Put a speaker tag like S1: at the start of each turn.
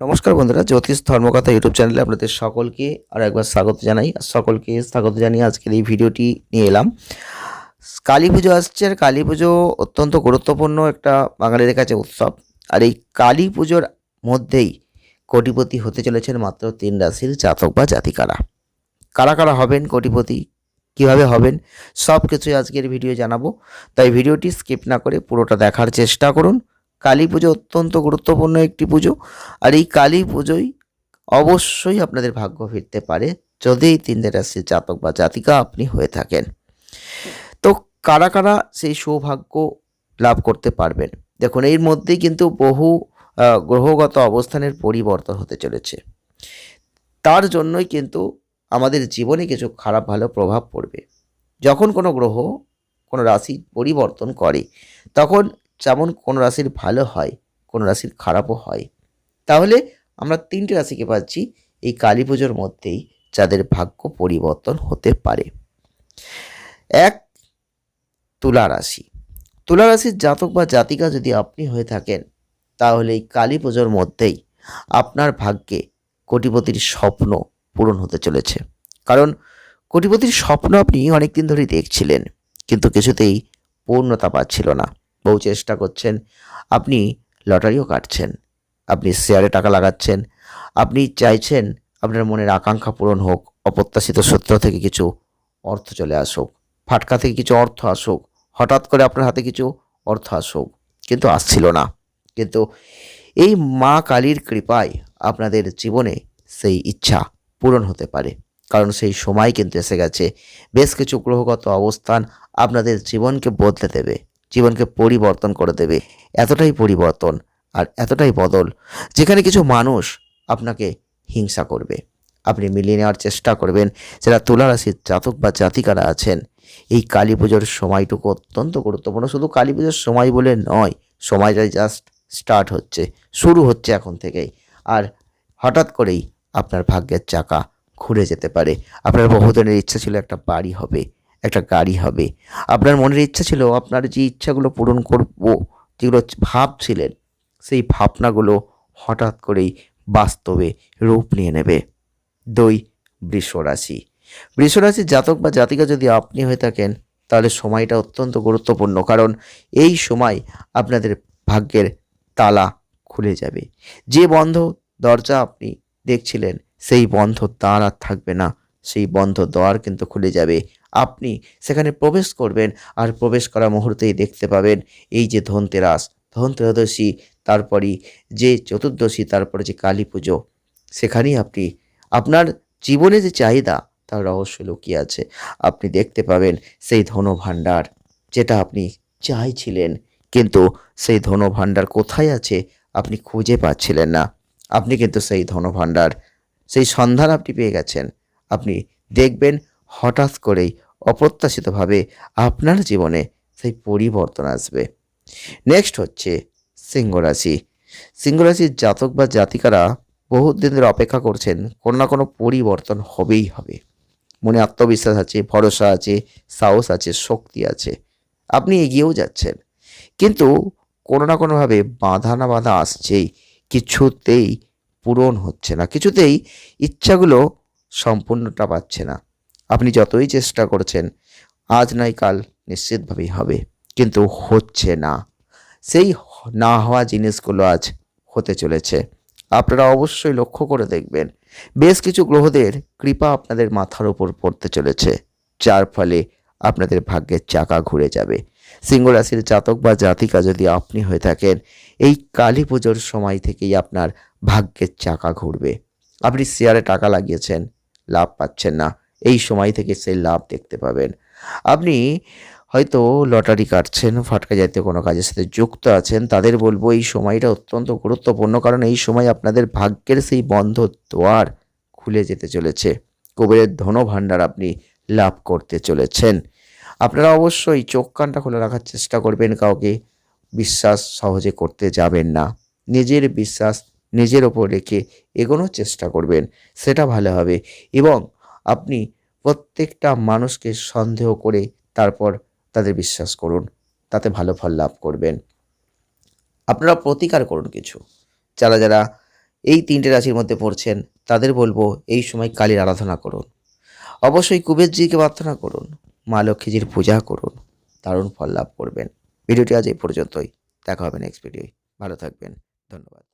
S1: নমস্কার বন্ধুরা, জ্যোতিষ ধর্মকথা ইউটিউব চ্যানেলে আপনাদের সকলকে আর একবার স্বাগত জানাই। আর সকলকে স্বাগত জানিয়ে আজকের এই ভিডিওটি নিয়ে এলাম। কালী পুজো আসছে, আর কালী পুজো অত্যন্ত গুরুত্বপূর্ণ একটা বাঙালিদের কাছে উৎসব। আর এই কালী পুজোর মধ্যেই কোটিপতি হতে চলেছেন মাত্র তিন রাশির জাতক বা জাতিকারা। কারা কারা হবেন, কোটিপতি কীভাবে হবেন, সব কিছুই আজকের ভিডিও জানাব। তাই ভিডিওটি স্কিপ না করে পুরোটা দেখার চেষ্টা করুন। কালী পুজো অত্যন্ত গুরুত্বপূর্ণ একটি পুজো। আর এই কালী পুজোয় অবশ্যই আপনাদের ভাগ্য ফিরতে পারে যদি এই তিনটে রাশির জাতক বা জাতিকা আপনি হয়ে থাকেন। তো কারা কারা সেই সৌভাগ্য লাভ করতে পারবেন? দেখুন, এর মধ্যেই কিন্তু বহু গ্রহগত অবস্থানের পরিবর্তন হতে চলেছে। তার জন্যই কিন্তু আমাদের জীবনে কিছু খারাপ, ভালো প্রভাব পড়বে। যখন কোনো গ্রহ, কোনো রাশি পরিবর্তন করে, তখন যেমন কোনো রাশির ভালো হয়, কোনো রাশির খারাপও হয়। তাহলে আমরা তিনটে রাশিকে পাচ্ছি, এই কালী পুজোর মধ্যেই যাদের ভাগ্য পরিবর্তন হতে পারে। এক, তুলা রাশি। তুলা রাশির জাতক বা জাতিকা যদি আপনি হয়ে থাকেন, তাহলে এই কালী পুজোর মধ্যেই আপনার ভাগ্যে কোটিপতির স্বপ্ন পূরণ হতে চলেছে। কারণ কোটিপতির স্বপ্ন আপনি অনেক দিন ধরেই দেখছিলেন, কিন্তু কিছুতেই পূর্ণতা পাচ্ছিল না। বহু চেষ্টা করছেন। আপনি লটারিও কাটছেন, আপনি শেয়ারে টাকা লাগাচ্ছেন, আপনি চাইছেন আপনার মনের আকাঙ্ক্ষা পূরণ হোক, অপ্রত্যাশিত সূত্র থেকে কিছু অর্থ চলে আসুক, ফাটকা থেকে কিছু অর্থ আসুক, হঠাৎ করে আপনার হাতে কিছু অর্থ আসুক, কিন্তু আসছিল না। কিন্তু এই মা কালীর কৃপায় আপনাদের জীবনে সেই ইচ্ছা পূরণ হতে পারে, কারণ সেই সময় কিন্তু এসে গেছে। বেশ কিছু গ্রহগত অবস্থান আপনাদের জীবনকে বদলে দেবে। জীবনকে পরিবর্তন করে দেবে। এতটাই পরিবর্তন আর এতটাই বদল যেখানে কিছু মানুষ আপনাকে হিংসা করবে। আপনি মিলিয়ে নেওয়ার চেষ্টা করবেন। যারা তুলা রাশির জাতক বা জাতিকারা আছেন, এই কালী পুজোর সময়টুকু অত্যন্ত গুরুত্বপূর্ণ। শুধু কালী পুজোর সময় বলে নয় সময়টা জাস্ট স্টার্ট হচ্ছে, শুরু হচ্ছে এখন থেকেই। আর হঠাৎ করেই আপনার ভাগ্যের চাকা ঘুরে যেতে পারে। আপনার বহুদিনের ইচ্ছা ছিল একটা বাড়ি হবে। একটা গাড়ি হবে। আপনার মনের ইচ্ছা ছিল, আপনার যে ইচ্ছাগুলো পূরণ করব, যেগুলো ভাবছিলেন, সেই ভাবনাগুলো হঠাৎ করেই বাস্তবে রূপ নিয়ে নেবে। দুই বৃষরাশি বৃষরাশির জাতক বা জাতিকা যদি আপনি হয়ে থাকেন, তাহলে সময়টা অত্যন্ত গুরুত্বপূর্ণ, কারণ এই সময় আপনাদের ভাগ্যের তালা খুলে যাবে। যে বন্ধ দরজা আপনি দেখছিলেন, সেই বন্ধ দ্বার আর থাকবে না। সেই বন্ধ দ্বার কিন্তু খুলে যাবে। আপনি সেখানে প্রবেশ করবেন আর প্রবেশ করা মুহূর্তেই দেখতে পাবেন এই যে ধনতেরাস ধনতেরাদশী তারপরই যে চতুর্দশী, তারপরে যে কালী পুজো। সেখানেই আপনি, আপনার জীবনে যে চাহিদা, তার রহস্য লুকিয়ে আছে। আপনি দেখতে পাবেন সেই ধনভাণ্ডার, যেটা আপনি চাইছিলেন, কিন্তু সেই ধনভাণ্ডার কোথায় আছে আপনি খুঁজে পাচ্ছিলেন না। আপনি কিন্তু সেই ধনভাণ্ডার, সেই সন্ধান আপনি পেয়ে গেছেন। আপনি দেখবেন হঠাৎ করেই অপ্রত্যাশিতভাবে আপনার জীবনে সেই পরিবর্তন আসবে। নেক্সট হচ্ছে সিংহ রাশি। সিংহ রাশির জাতক বা জাতিকারা বহুত দিন ধরে অপেক্ষা করছেন কোনো না কোনো পরিবর্তন হবেই হবে। মনে আত্মবিশ্বাস আছে, ভরসা আছে, সাহস আছে, শক্তি আছে। আপনি এগিয়েও যাচ্ছেন। কিন্তু কোনো না কোনোভাবে বাধা না বাধা আসছেই, কিছুতেই পূরণ হচ্ছে না। কিছুতেই ইচ্ছাগুলো সম্পূর্ণটা পাচ্ছে না। আপনি যতই চেষ্টা করছেন, আজ নাই কাল নিশ্চিতভাবেই হবে, কিন্তু হচ্ছে না। সেই না হওয়া জিনিসগুলো আজ হতে চলেছে। আপনারা অবশ্যই লক্ষ্য করে দেখবেন, বেশ কিছু গ্রহদের কৃপা আপনাদের মাথার উপর পড়তে চলেছে, যার ফলে আপনাদের ভাগ্যের চাকা ঘুরে যাবে। সিংহ রাশির জাতক বা জাতিকা যদি আপনি হয়ে থাকেন, এই কালী পুজোর সময় থেকেই আপনার ভাগ্যের চাকা ঘুরবে। আপনি শেয়ারে টাকা লাগিয়েছেন লাভ পাচ্ছেন না। এই সময় থেকে সেই লাভ দেখতে পাবেন। আপনি হয়তো লটারি কাটছেন, ফাটকা জাতীয় কোনো কাজের সাথে যুক্ত আছেন, তাদের বলব এই সময়টা অত্যন্ত গুরুত্বপূর্ণ কারণ এই সময় আপনাদের ভাগ্যের সেই বন্ধ দ্বার খুলে যেতে চলেছে। কুবেরের ধনভাণ্ডার আপনি লাভ করতে চলেছেন। আপনারা অবশ্যই চোখ কানটা খুলে রাখার চেষ্টা করবেন, কাউকে বিশ্বাস সহজে করতে যাবেন না। নিজের বিশ্বাস নিজের ওপর রেখে এগোনোর চেষ্টা করবেন। সেটা ভালো হবে। এবং আপনি প্রত্যেকটা মানুষকে সন্দেহ করে তারপর তাদের বিশ্বাস করুন। তাতে ভালো ফল লাভ করবেন। আপনারা প্রতিকার করুন কিছু। যারা যারা এই তিনটে রাশির মধ্যে পড়ছেন, তাদের বলব এই সময় কালীর আরাধনা করুন। অবশ্যই কুবেরজিকে প্রার্থনা করুন। মা লক্ষ্মীজির পূজা করুন। দারুণ ফল লাভ করবেন। ভিডিওটি আজ এই পর্যন্তই। দেখা হবে নেক্সট ভিডিওয় ভালো থাকবেন। ধন্যবাদ।